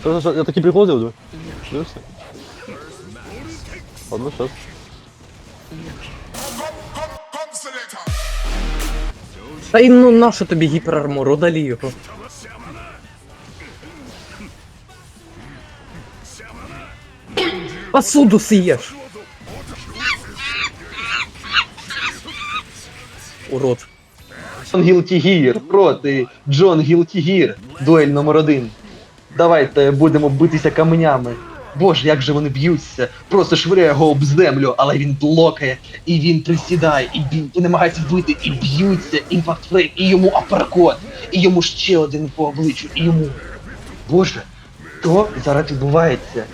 Що, що, я такий прикол зроблю? Дивишся? Ладно, щас. Та й ну нащо тобі гіперармор, удалі його. Посуду сиєш. Урод. Джон Гілтігір проти Джон Гілтігір. Дуель номер один. Давайте будемо битися каменями. Боже, як же вони б'ються. Просто швиряє його об землю, але він блокає, і він присідає, і, б'є, і намагається бити, і б'ються, імпакт фрейм, і йому апперкот, і йому ще один по обличчю, і йому. Боже, що зараз відбувається?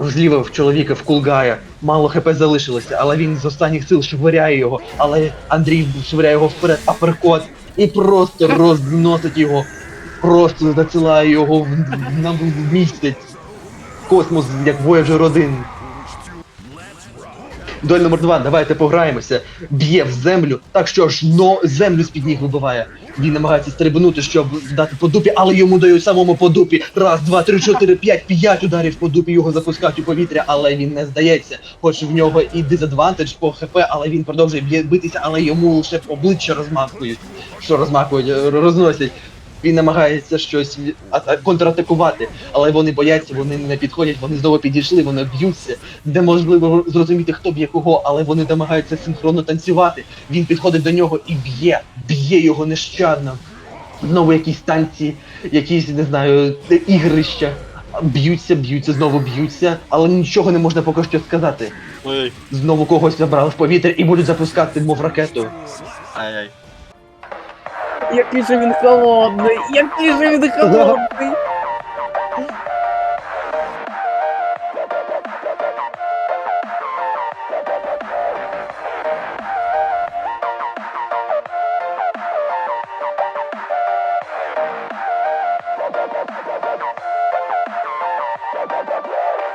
Зліва в чоловіка в кулгая. Мало хп залишилося, але він з останніх сил швиряє його, але Андрій швиряє його вперед, аперкот, і просто розносить його. Просто засилає його в, на в місяць. Космос, як Voyager 1. Дуель номер два, давайте пограємося. Б'є в землю, так що ж но землю з-під ніг вибиває. Він намагається стрибнути, щоб дати по дупі, але йому дають самому по дупі. Раз, два, три, чотири, п'ять, п'ять ударів по дупі його запускають у повітря, але він не здається. Хоч в нього і дизадвантаж по хп, але він продовжує б'є- битися, але йому лише обличчя розмахують. Що розмахують, розносять. Він намагається щось контратакувати, але вони бояться, вони не підходять, вони знову підійшли, вони б'ються. Неможливо зрозуміти, хто б'є кого, але вони намагаються синхронно танцювати. Він підходить до нього і б'є, б'є його нещадно. Знову якісь танці, якісь, не знаю, ігрища. Б'ються, б'ються, знову б'ються, але нічого не можна поки що сказати. Ой, Знову когось забрали в повітря і будуть запускати, мов ракету. ай-яй. Який же він холодний, який же він холодний.